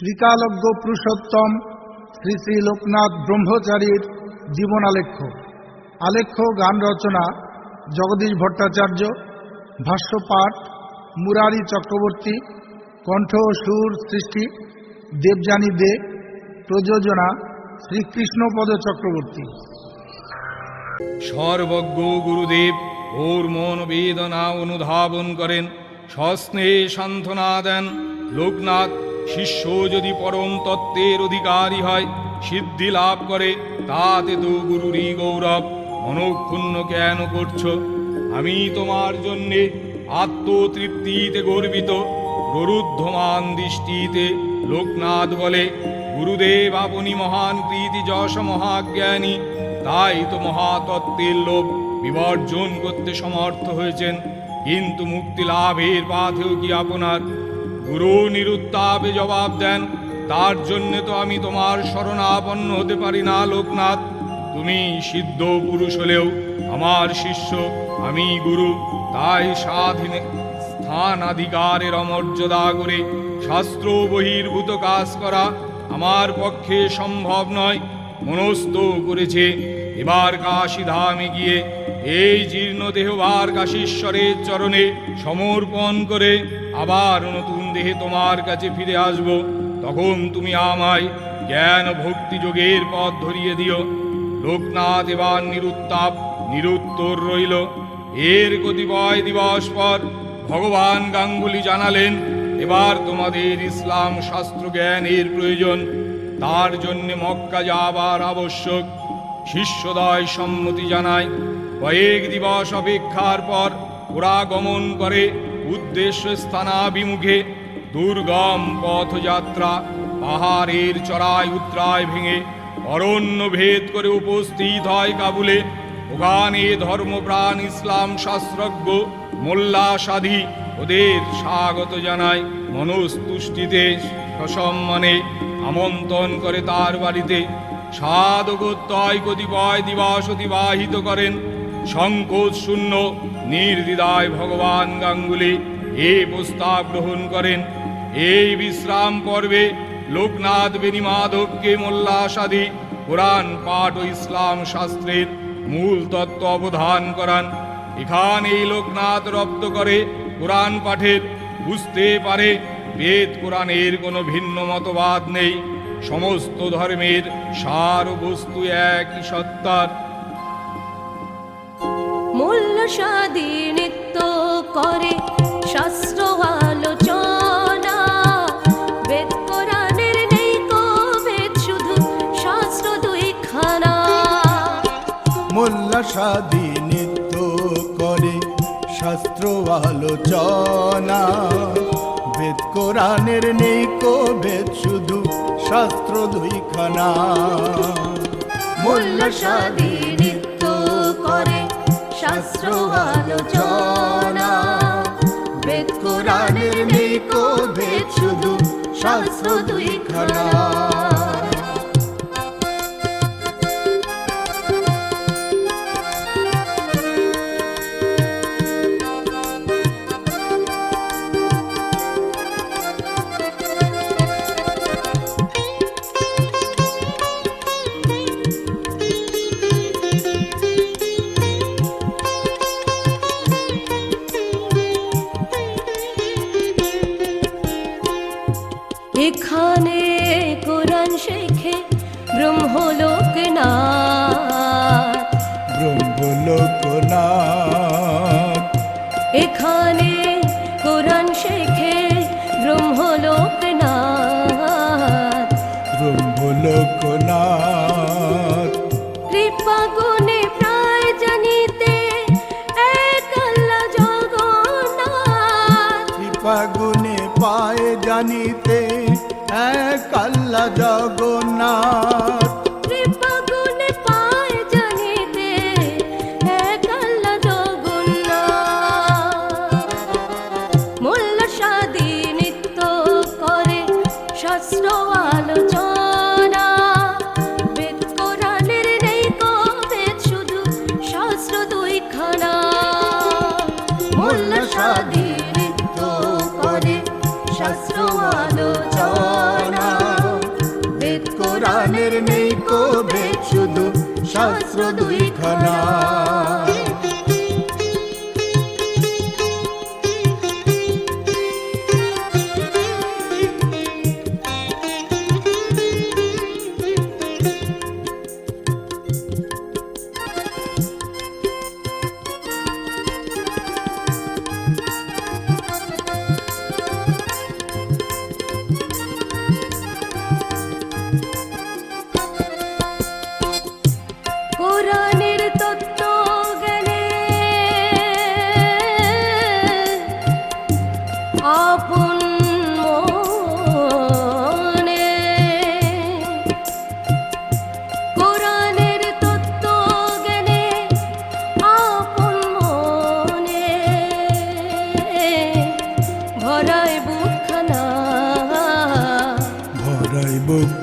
ত্রিকালজ্ঞ পুরুষোত্তম শ্রী শ্রী লোকনাথ ব্রহ্মচারীর জীবন আলেখ্য আলেখ্য গান রচনা জগদীশ ভট্টাচার্য, ভাষ্যপাঠ মুরারি চক্রবর্তী, কণ্ঠ সুর সৃষ্টি দেবযানী দে, প্রযোজনা শ্রীকৃষ্ণপদ চক্রবর্তী। সর্বজ্ঞ গুরুদেব, ওর মন বেদনা অনুধাবন করেন। সস্নেহে সান্ত্বনা দেন লোকনাথ শিষ্য যদি পরম তত্ত্বের অধিকারী হয়, সিদ্ধি লাভ করে, তাতে তো গুরুরই গৌরব। মনক্ষুণ্ণ কেন করছ? আমি তোমার জন্যে আত্মতৃপ্তিতে গর্বিত। প্ররুদ্ধমান দৃষ্টিতে লোকনাথ বলে, গুরুদেব, আপনি মহান প্রীতি যশ মহাজ্ঞানী। তাই তো মহাতত্ত্বের লোভ বিবর্জন করতে সমর্থ হয়েছেন। কিন্তু মুক্তি লাভের পাথেও কি আপনার গুরু নিরুত্তাপে জবাব দেন, তার জন্য তো আমি তোমার শরণাপন্ন হতে পারি না, লোকনাথ। তুমি সিদ্ধ পুরুষ হলেও আমার শিষ্য, আমি গুরু। তাই স্বাধীন স্থান অধিকারের অমর্যাদা করে শাস্ত্র বহির্ভূত কাজ করা আমার পক্ষে সম্ভব নয়। মনস্থ করেছে এবার কাশী ধামে গিয়ে এই জীর্ণ দেহবার কাশীশ্বরের চরণে সমর্পণ করে। আবার নতুন দেহে তোমার কাছে ফিরে আসব। তখন তুমি আমায় জ্ঞান ভক্তি যোগের পথ ধরিয়ে দিও। লোকনাথ এবার নিরুত্তাপ, নিরুত্তর রইল। এর কতিপয় দিবস পর ভগবান গাঙ্গুলি জানালেন, এবার তোমাদের ইসলাম শাস্ত্র জ্ঞানের প্রয়োজন। তার জন্য মক্কা যাবার আবশ্যক। শিষ্যদয় সম্মতি জানায়। কয়েক দিবস অপেক্ষার পর ওরা গমন করে। উদ্দেশ্য স্থানাভিমুখে দুর্গম পথযাত্রা, পাহাড়ের চড়ায় উত্তরায় ভেঙে অরণ্য ভেদ করে উপস্থিত হয় কাবুলে। ওখানে ধর্মপ্রাণ, ইসলাম শাস্ত্রজ্ঞ মোল্লা সাধি ওদের স্বাগত জানায় মনস্তুষ্টিতে সসম্মানে আমন্ত্রণ করে তার বাড়িতে। সাধকোত্তয় কতিপয় দিবস অতিবাহিত করেন। সংকোচ শূন্য নির্দিদায় ভগবান গাঙ্গুলি এই প্রস্তাব গ্রহণ করেন। এই বিশ্রাম পর্বে লোকনাথ বেনিমাধবকে মোল্লাসাদি কোরআন পাঠ ও ইসলাম শাস্ত্রের মূল তত্ত্ব অবধান করান। এখানেই লোকনাথ রপ্ত করে কোরআন পাঠের বুঝতে পারে বেদ কোরআনের কোনো ভিন্ন মতবাদ নেই। সমস্ত ধর্মের সার বস্তু একই সত্তার। সাদী নৃত্য করে শাস্ত্র আলোচনা বেদ কোরআনের নেই কোভেদ শুধু শাস্ত্র দুইখানা। মোল্লা সাদি নৃত্য করে শাস্ত্র আলোচনা বেদ কোরআনের নেই শুধু শাস্ত্র দুইখানা। মূল্য সাদী শাস্ত্র আলোচনা বেদ কোরআনের নেই কো ভেদ শুধু শাস্ত্র দুইখানা এখানে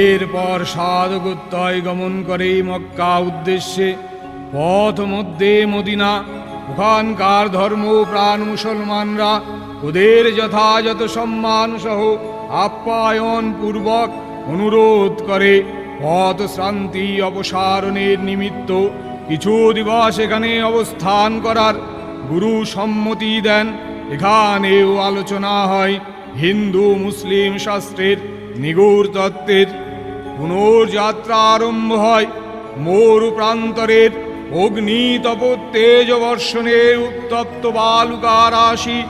এরপর সাধকোত্তয় গমন করে মক্কা উদ্দেশ্যে পথ মধ্যে মদিনা, ওখানকার ধর্ম প্রাণ মুসলমানরা ওদের যথাযথ সম্মান সহ আপ্যায়ন পূর্বক অনুরোধ করে পথ শ্রান্তি অপসারণের নিমিত্ত কিছু দিবস এখানে অবস্থান করার গুরু সম্মতি দেন। এখানেও আলোচনা হয় হিন্দু মুসলিম শাস্ত্রের নিগুড় তত্ত্বের। পুনর্যাত্রা আরম্ভ হয় মরু প্রান্তরের অগ্নি তপ তেজ বর্ষণে উত্তপ্ত বালুকা রাশি।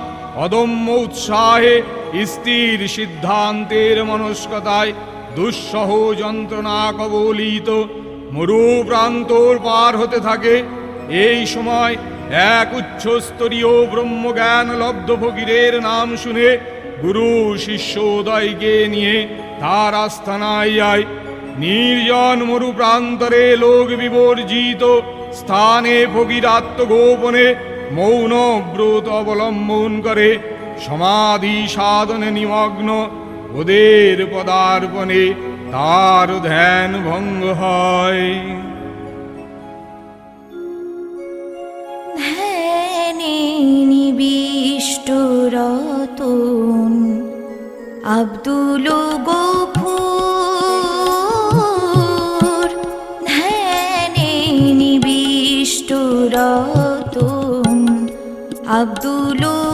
অদম্য উৎসাহে স্থির সিদ্ধান্তের মনস্কতায় দুঃসহ যন্ত্রণা কবলিত মরু প্রান্তর পার হতে থাকে। এই সময় এক উচ্চস্তরীয় ব্রহ্মজ্ঞান লব্ধ ফকিরের নাম শুনে গুরু শিষ্যোদয়কে নিয়ে তার আস্থানায় যায় নির্জন মরু প্রান্তরে লোক বিবর্জিত স্থানে ফকির আত্মগোপনে মৌন ব্রত অবলম্বন করে, সমাধি সাধনে নিমগ্ন ওদের পদার্পণে তার ধ্যান ভঙ্গ হয়। ধ্যানে নিবিষ্ট রতন আব্দুল গফুর ধ্যানে নিবিষ্ট রতন আব্দুল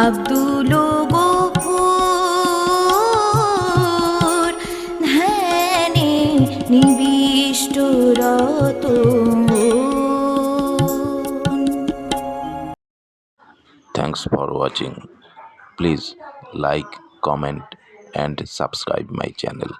আব্দুল গফুর ধ্যানে নিবিষ্ট Ratan Thanks for watching. Please like, comment and subscribe my channel.